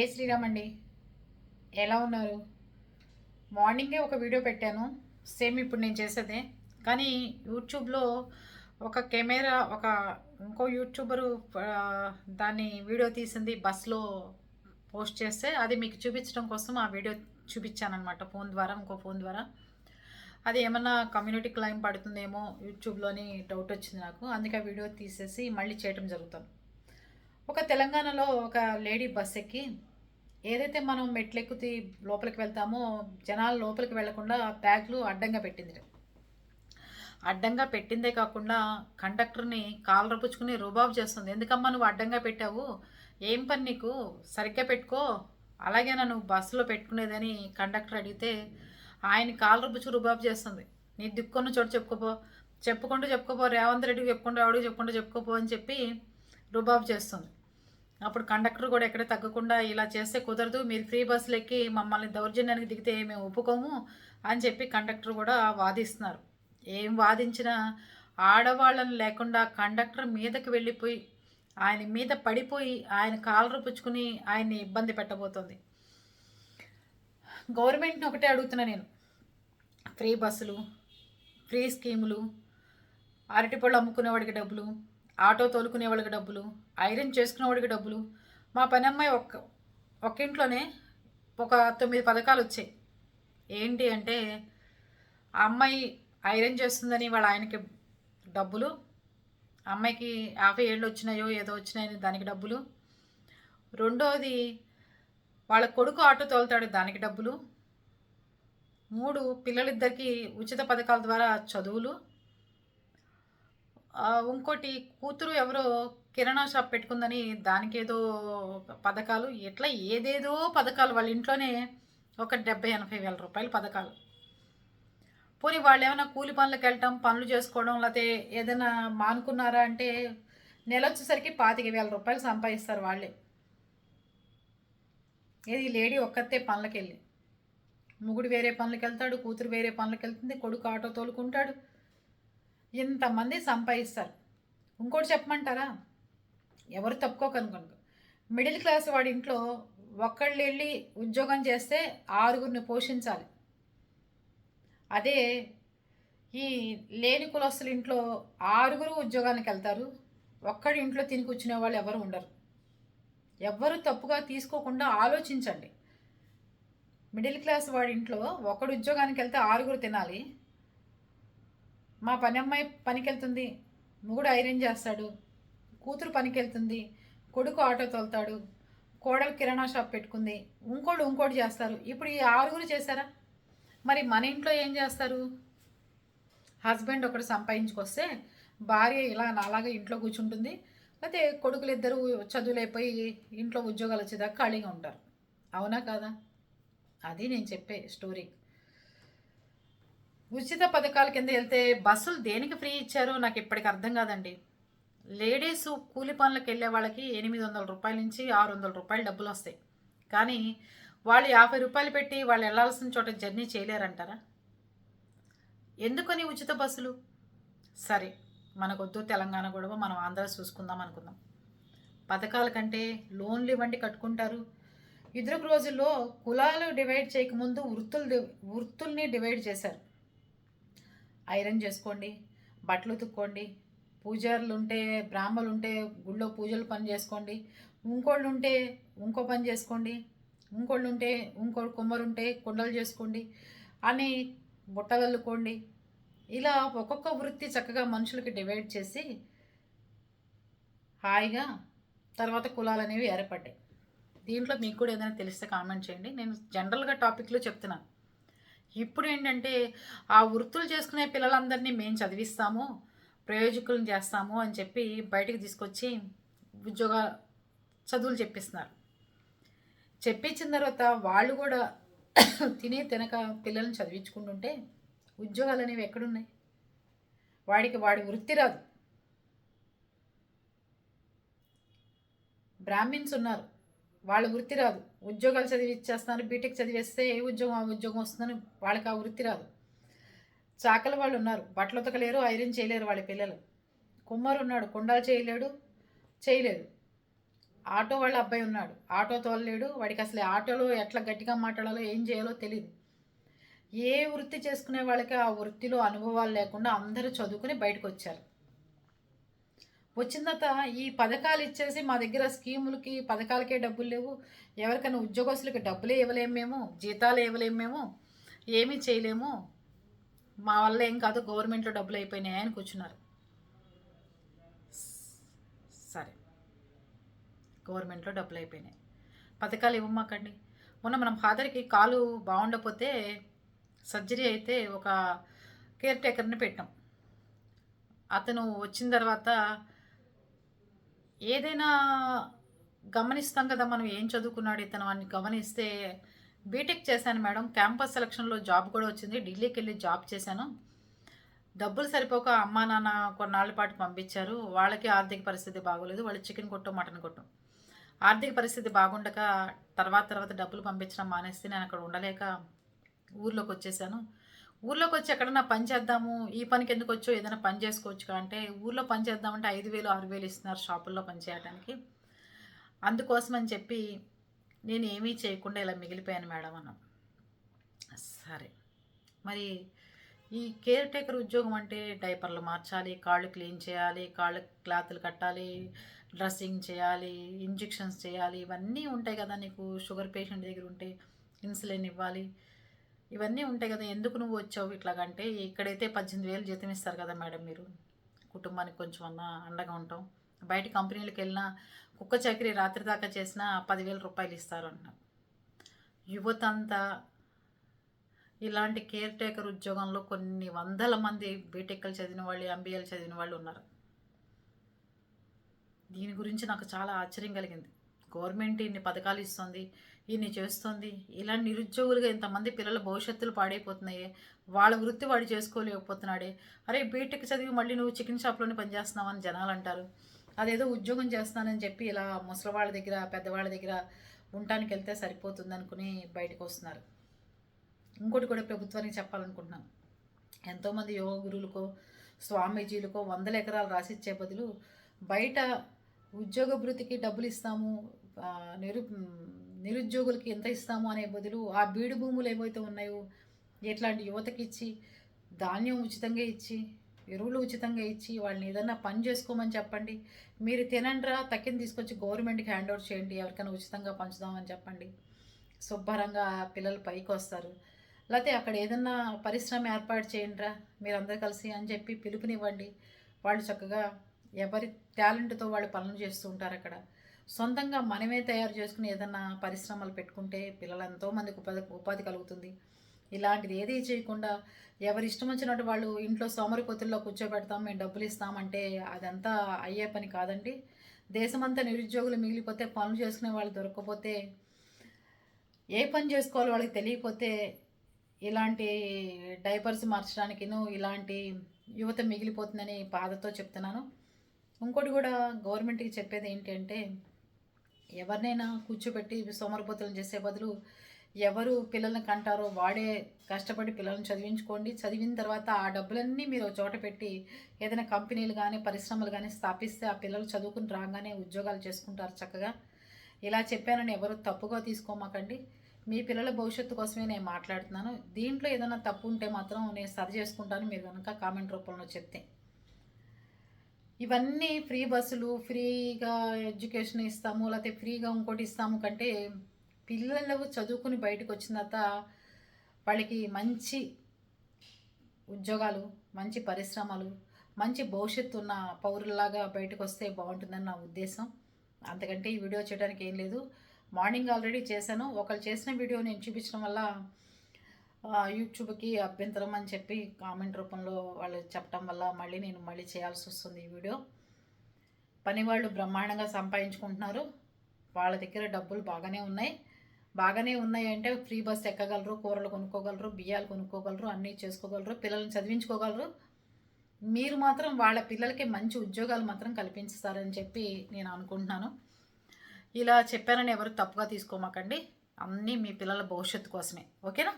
ఏ శ్రీరామ్ అండి? ఎలా ఉన్నారు? మార్నింగే ఒక వీడియో పెట్టాను. సేమ్ ఇప్పుడు నేను చేసేదే. కానీ యూట్యూబ్లో ఒక కెమెరా ఒక ఇంకో యూట్యూబరు దాన్ని వీడియో తీసింది బస్లో పోస్ట్ చేస్తే అది మీకు చూపించడం కోసం ఆ వీడియో చూపించానమాట ఫోన్ ద్వారా ఇంకో ఫోన్ ద్వారా. అది ఏమన్నా కమ్యూనిటీ క్లైమ్ పడుతుందేమో యూట్యూబ్లోని డౌట్ వచ్చింది నాకు. అందుకే ఆ వీడియో తీసేసి మళ్ళీ చేయటం జరుగుతుంది ఒక తెలంగాణలో ఒక లేడీ బస్ ఎక్కి ఏదైతే మనం మెట్లెక్కుతి లోపలికి వెళ్తామో జనాలు లోపలికి వెళ్ళకుండా బ్యాగ్లు అడ్డంగా పెట్టింది అడ్డంగా పెట్టిందే కాకుండా కండక్టర్ని కాలు రపుచ్చుకుని రుబాబు చేస్తుంది. ఎందుకమ్మా నువ్వు అడ్డంగా పెట్టావు? ఏం పని నీకు? సరిగ్గా పెట్టుకో. అలాగే నన్ను బస్సులో పెట్టుకునేదని కండక్టర్ అడిగితే ఆయన కాలు రపుచ్చుకు రుబాబు చేస్తుంది. నీ దిక్కున్న చోటు చెప్పుకోపో. చెప్పుకుంటూ చెప్పుకోపో. రేవంత్ రెడ్డికి చెప్పుకుంటూ ఆవిడకి చెప్పుకుంటూ చెప్పుకోపో అని చెప్పి రుబాబు చేస్తుంది. అప్పుడు కండక్టర్ కూడా ఎక్కడ తగ్గకుండా ఇలా చేస్తే కుదరదు మీరు ఫ్రీ బస్సులు ఎక్కి మమ్మల్ని దౌర్జన్యానికి దిగితే మేము ఒప్పుకోము అని చెప్పి కండక్టర్ కూడా వాదిస్తున్నారు. ఏం వాదించినా ఆడవాళ్ళని లేకుండా కండక్టర్ మీదకి వెళ్ళిపోయి ఆయన మీద పడిపోయి ఆయన కాలరు పుచ్చుకుని ఆయన్ని ఇబ్బంది పెట్టబోతోంది. గవర్నమెంట్ని ఒకటే అడుగుతున్నా నేను. ఫ్రీ బస్సులు ఫ్రీ స్కీములు అరటిపళ్ళు అమ్ముకునేవాడికి డబ్బులు ఆటో తోలుకునే వాళ్ళకి డబ్బులు ఐరన్ చేసుకునేవాడికి డబ్బులు. మా పని అమ్మాయి ఒక్క ఒక్క ఇంట్లోనే ఒక తొమ్మిది పథకాలు వచ్చాయి. ఏంటి అంటే ఆ అమ్మాయి ఐరన్ చేస్తుందని వాళ్ళ ఆయనకి డబ్బులు అమ్మాయికి యాభై ఏళ్ళు వచ్చినాయో ఏదో వచ్చినాయని దానికి డబ్బులు. రెండోది వాళ్ళ కొడుకు ఆటో తోలుతాడు దానికి డబ్బులు. మూడు పిల్లలిద్దరికీ ఉచిత పథకాల ద్వారా చదువులు. ఇంకోటి కూతురు ఎవరో కిరాణా షాప్ పెట్టుకుందని దానికి ఏదో పథకాలు ఇట్లా ఏదేదో పథకాలు వాళ్ళ ఇంట్లోనే ఒక డెబ్బై ఎనభై వేల రూపాయల పథకాలు. పోనీ వాళ్ళు ఏమైనా కూలి పనులకు వెళ్ళటం పనులు చేసుకోవడం లేకపోతే ఏదైనా మానుకున్నారా అంటే నెల వచ్చేసరికి పాతిక వేల రూపాయలు సంపాదిస్తారు వాళ్ళే. ఏది లేడీ ఒక్కతే పనులకెళ్ళి. ముగుడు వేరే పనులకు వెళ్తాడు కూతురు వేరే పనులకు వెళ్తుంది కొడుకు ఆటో తోలుకుంటాడు ఇంతమంది సంపాదిస్తారు. ఇంకోటి చెప్పమంటారా? ఎవరు తప్పుకోకనుకోను మిడిల్ క్లాస్ వాడి ఇంట్లో ఒక్కళ్ళు వెళ్ళి ఉద్యోగం చేస్తే ఆరుగురిని పోషించాలి. అదే ఈ లేని కులస్తుల ఇంట్లో ఆరుగురు ఉద్యోగానికి వెళ్తారు. ఒక్కడి ఇంట్లో తిని కూర్చునే వాళ్ళు ఎవరు ఉండరు. ఎవ్వరు తప్పుగా తీసుకోకుండా ఆలోచించండి. మిడిల్ క్లాస్ వాడి ఇంట్లో ఒకడు ఉద్యోగానికి వెళ్తే ఆరుగురు తినాలి. మా పని అమ్మాయి పనికి వెళ్తుంది మొగుడు ఐరన్ చేస్తాడు. కూతురు పనికి వెళ్తుంది కొడుకు ఆటో తోలుతాడు. కోడలు కిరాణా షాప్ పెట్టుకుంది. ఇంకోళ్ళు ఇంకోటి చేస్తారు. ఇప్పుడు ఈ ఆరుగురు చేశారా? మరి మన ఇంట్లో ఏం చేస్తారు? హస్బెండ్ ఒకటి సంపాదించుకొస్తే భార్య ఇలా నాలాగా ఇంట్లో కూర్చుంటుంది. అయితే కొడుకులు ఇద్దరు చదువులైపోయి ఇంట్లో ఉద్యోగాలు వచ్చేదాకా ఖాళీగా ఉంటారు. అవునా కాదా? అది నేను చెప్పే స్టోరీ. ఉచిత పథకాల కింద వెళ్తే బస్సులు దేనికి ఫ్రీ ఇచ్చారో? నాకు ఇప్పటికి అర్థం కాదండి. లేడీస్ కూలి పనులకు వెళ్ళే వాళ్ళకి ఎనిమిది వందల రూపాయల నుంచి ఆరు వందల రూపాయలు డబ్బులు వస్తాయి. కానీ వాళ్ళు యాభై రూపాయలు పెట్టి వాళ్ళు వెళ్ళాల్సిన చోట జర్నీ చేయలేరంటారా? ఎందుకని ఉచిత బస్సులు? సరే మనకొద్దు తెలంగాణ గొడవ మనం ఆంధ్ర చూసుకుందాం అనుకుందాం. పథకాల కంటే లోన్లు ఇవ్వండి కట్టుకుంటారు. ఇద్దరు రోజుల్లో కులాలు డివైడ్ చేయకముందు వృత్తులు వృత్తుల్ని డివైడ్ చేశారు. ఐరన్ చేసుకోండి బట్టలు ఉతుక్కోండి పూజారులు ఉంటే బ్రాహ్మలు ఉంటే గుళ్ళో పూజలు పని చేసుకోండి ఇంకోళ్ళు ఉంటే ఇంకో పని చేసుకోండి ఇంకోళ్ళు ఉంటే ఇంకో కుమ్మరు ఉంటే కుండలు చేసుకోండి అని బుట్టలు అల్లుకోండి ఇలా ఒక్కొక్క వృత్తి చక్కగా మనుషులకి డివైడ్ చేసి హాయిగా తర్వాత కులాలు అనేవి ఏర్పడ్డాయి. దీంట్లో మీకు కూడా ఏదైనా తెలిస్తే కామెంట్ చేయండి. నేను జనరల్గా టాపిక్లో చెప్తున్నాను. ఇప్పుడు ఏంటంటే ఆ వృత్తులు చేసుకునే పిల్లలందరినీ మేము చదివిస్తాము ప్రయోజకులను చేస్తాము అని చెప్పి బయటకు తీసుకొచ్చి ఉద్యోగ చదువులు చెప్పిస్తున్నారు. చెప్పించిన తర్వాత వాళ్ళు కూడా తినే తినక పిల్లల్ని చదివించుకుంటుంటే ఉద్యోగాలు అనేవి ఎక్కడున్నాయి? వాడికి వాడి వృత్తి రాదు. బ్రాహ్మిన్స్ ఉన్నారు. వాళ్ళ వృత్తి రాదు. ఉద్యోగాలు చదివిచ్చేస్తున్నారు బీటెక్ చదివేస్తే ఏ ఉద్యోగం ఆ ఉద్యోగం వస్తుందని వాళ్ళకి ఆ వృత్తి రాదు. చాకల వాళ్ళు ఉన్నారు. బట్టలు ఉతకలేరు ఐరన్ చేయలేరు వాళ్ళ పిల్లలు. కుమ్మరు ఉన్నాడు. కుండాలు చేయలేడు చేయలేదు. ఆటో వాళ్ళ అబ్బాయి ఉన్నాడు. ఆటో తోలలేడు. వాడికి అసలు ఆటోలో ఎట్లా గట్టిగా మాట్లాడాలో ఏం చేయాలో తెలియదు ఏ వృత్తి చేసుకునే వాళ్ళకి ఆ వృత్తిలో అనుభవాలు లేకుండా అందరూ చదువుకుని బయటకు వచ్చారు వచ్చిన తర్వాత ఈ పథకాలు ఇచ్చేసి మా దగ్గర స్కీములకి పథకాలకే డబ్బులు లేవు. ఎవరికైనా ఉద్యోగస్తులకి డబ్బులే ఇవ్వలేము మేము జీతాలు ఇవ్వలేము మేము ఏమీ చేయలేము. మా వల్ల ఏం కాదు గవర్నమెంట్లో డబ్బులు అయిపోయినాయి అని కూర్చున్నారు. సరే. గవర్నమెంట్లో డబ్బులు అయిపోయినాయి. పథకాలు ఇవ్వమాకండి. మొన్న మనం ఫాదర్కి కాలు బాగుండకపోతే సర్జరీ అయితే ఒక కేర్ టేకర్ని పెట్టాం. అతను వచ్చిన తర్వాత ఏదైనా గమనిస్తాం కదా మనం ఏం చదువుకున్నాడు ఇతను అని గమనిస్తే బీటెక్ చేశాను మేడం. క్యాంపస్ సెలక్షన్లో జాబ్ కూడా వచ్చింది. ఢిల్లీకి వెళ్ళి జాబ్ చేశాను. డబ్బులు సరిపోక అమ్మా నాన్న కొన్నాళ్ళ పాటు పంపించారు. వాళ్ళకి ఆర్థిక పరిస్థితి బాగోలేదు. వాళ్ళు చికెన్ కొట్టు మటన్ కొట్టు. ఆర్థిక పరిస్థితి బాగుండక తర్వాత తర్వాత డబ్బులు పంపించడం మానేస్తే నేను అక్కడ ఉండలేక ఊర్లోకి వచ్చేసాను. ఊర్లోకి వచ్చి ఎక్కడన్నా పని చేద్దాము ఈ పనికి ఎందుకు వచ్చో ఏదైనా పని చేసుకోవచ్చు అంటే ఊర్లో పని చేద్దామంటే ఐదు వేలు ఆరు వేలు ఇస్తున్నారు షాపుల్లో పని చేయడానికి అందుకోసం అని చెప్పి నేను ఏమీ చేయకుండా ఇలా మిగిలిపోయాను మేడం అన్నాం. సరే. మరి ఈ కేర్ టేకర్ ఉద్యోగం అంటే డైపర్లు మార్చాలి కాళ్ళు క్లీన్ చేయాలి కాళ్ళు క్లాతులు కట్టాలి డ్రెస్సింగ్ చేయాలి ఇంజెక్షన్స్ చేయాలి ఇవన్నీ ఉంటాయి కదా నీకు షుగర్ పేషెంట్ దగ్గర ఉంటే ఇన్సులిన్ ఇవ్వాలి. ఇవన్నీ ఉంటాయి కదా ఎందుకు నువ్వు వచ్చావు ఇట్లాగంటే ఇక్కడైతే పద్దెనిమిది వేలు జీతం ఇస్తారు కదా మేడం మీరు. కుటుంబానికి కొంచెం అన్నా అండగా ఉంటాం బయట కంపెనీలకు వెళ్ళినా కుక్క చాకరీ రాత్రి దాకా చేసినా పదివేల రూపాయలు ఇస్తారు అన్నా. యువత అంతా ఇలాంటి కేర్ టేకర్ ఉద్యోగంలో కొన్ని వందల మంది బీటెక్లు చదివిన వాళ్ళు ఎంబీఏలు చదివిన వాళ్ళు ఉన్నారు. దీని గురించి నాకు చాలా ఆశ్చర్యం కలిగింది. గవర్నమెంట్ ఇన్ని పథకాలు ఇస్తుంది ఇన్ని చేస్తుంది. ఇలా నిరుద్యోగులుగా ఇంతమంది పిల్లల భవిష్యత్తులు పాడైపోతున్నాయి. వాళ్ళ వృత్తి వాడు చేసుకోలేకపోతున్నాడే. అరే బీటెక్ చదివి మళ్ళీ నువ్వు చికెన్ షాప్లోనే పనిచేస్తున్నావని జనాలు అంటారు అదేదో ఉద్యోగం చేస్తానని చెప్పి ఇలా ముసలివాళ్ళ దగ్గర పెద్దవాళ్ళ దగ్గర ఉండటానికి వెళ్తే సరిపోతుంది అనుకుని బయటకు వస్తున్నారు. ఇంకోటి కూడా ప్రభుత్వానికి చెప్పాలనుకుంటున్నాను ఎంతోమంది యోగ గురువులకో స్వామీజీలకో వందల ఎకరాలు రాసిచ్చే బదులు బయట ఉద్యోగ భృతికి డబ్బులు ఇస్తాము. నిరు నిరుద్యోగులకి ఎంత ఇస్తాము అనే బదులు ఆ బీడు భూములు ఏవైతే ఉన్నాయో ఎట్లాంటి యువతకి ఇచ్చి ధాన్యం ఉచితంగా ఇచ్చి ఎరువులు ఉచితంగా ఇచ్చి వాళ్ళని ఏదన్నా పని చేసుకోమని చెప్పండి. మీరు తినండిరా తక్కిన తీసుకొచ్చి గవర్నమెంట్కి హ్యాండ్ ఓవర్ చేయండి ఎవరికైనా ఉచితంగా పంచుదామని చెప్పండి. శుభ్రంగా పిల్లలు పైకి వస్తారు. లేకపోతే అక్కడ ఏదన్నా పరిశ్రమ ఏర్పాటు చేయండిరా మీరందరూ కలిసి అని చెప్పి పిలుపునివ్వండి. వాళ్ళు చక్కగా ఎవరి టాలెంట్తో వాళ్ళు పనులు చేస్తూ ఉంటారు అక్కడ సొంతంగా మనమే తయారు చేసుకుని ఏదన్నా పరిశ్రమలు పెట్టుకుంటే పిల్లలు ఎంతోమందికి ఉపాధి ఉపాధి కలుగుతుంది. ఇలాంటిది ఏది చేయకుండా ఎవరి ఇష్టం వచ్చినట్టు వాళ్ళు ఇంట్లో సోమరిపోతుల్లో కూర్చోబెడతాం మేము డబ్బులు ఇస్తామంటే అదంతా అయ్యే పని కాదండి. దేశమంతా నిరుద్యోగులు మిగిలిపోతే పనులు చేసుకునే వాళ్ళు దొరకకపోతే ఏ పని చేసుకోవాలో వాళ్ళకి తెలియకపోతే ఇలాంటి డైపర్స్ మార్చడానికిను ఇలాంటి యువత మిగిలిపోతుందని బాధతో చెప్తున్నాను. ఇంకోటి కూడా గవర్నమెంట్కి చెప్పేది ఏంటి అంటే ఎవరినైనా కూర్చోబెట్టి సోమరిపోతులు చేసే బదులు ఎవరు పిల్లల్ని కంటారో వాడే కష్టపడి పిల్లల్ని చదివించుకోండి. చదివిన తర్వాత ఆ డబ్బులన్నీ మీరు చోట పెట్టి ఏదైనా కంపెనీలు కానీ పరిశ్రమలు కానీ స్థాపిస్తే ఆ పిల్లలు చదువుకుని రాగానే ఉద్యోగాలు చేసుకుంటారు చక్కగా. ఇలా చెప్పానని ఎవరు తప్పుగా తీసుకోమాకండి. మీ పిల్లల భవిష్యత్తు కోసమే నేను మాట్లాడుతున్నాను. దీంట్లో ఏదైనా తప్పు ఉంటే మాత్రం నేను సరి చేసుకుంటాను. మీరు కనుక కామెంట్ రూపంలో చెప్తే ఇవన్నీ ఫ్రీ బస్సులు ఫ్రీగా ఎడ్యుకేషన్ ఇస్తాము లేకపోతే ఫ్రీగా ఇంకోటి ఇస్తాము కంటే పిల్లలు చదువుకుని బయటకు వచ్చిన తర్వాత వాళ్ళకి మంచి ఉద్యోగాలు మంచి పరిశ్రమలు మంచి భవిష్యత్తు ఉన్న పౌరుల్లాగా బయటకు వస్తే బాగుంటుందని నా ఉద్దేశం. అంతకంటే ఈ వీడియో చేయడానికి ఏం లేదు. మార్నింగ్ ఆల్రెడీ చేశాను. ఒకళ్ళు చేసిన వీడియో నేను చూపించడం వల్ల యూట్యూబ్కి అభ్యంతరం అని చెప్పి కామెంట్ రూపంలో వాళ్ళు చెప్పడం వల్ల మళ్ళీ నేను మళ్ళీ చేయాల్సి వస్తుంది ఈ వీడియో. పని వాళ్ళు బ్రహ్మాండంగా సంపాదించుకుంటున్నారు. వాళ్ళ దగ్గర డబ్బులు బాగానే ఉన్నాయి. బాగానే ఉన్నాయి అంటే ఫ్రీ బస్ ఎక్కగలరు కూరలు కొనుక్కోగలరు బియ్యాలు కొనుక్కోగలరు అన్నీ చేసుకోగలరు పిల్లల్ని చదివించుకోగలరు. మీరు మాత్రం వాళ్ళ పిల్లలకి మంచి ఉద్యోగాలు మాత్రం కల్పించుతారని చెప్పి నేను అనుకుంటున్నాను. ఇలా చెప్పానని ఎవరు తప్పుగా తీసుకోమాకండి. అన్నీ మీ పిల్లల భవిష్యత్తు కోసమే. ఓకేనా?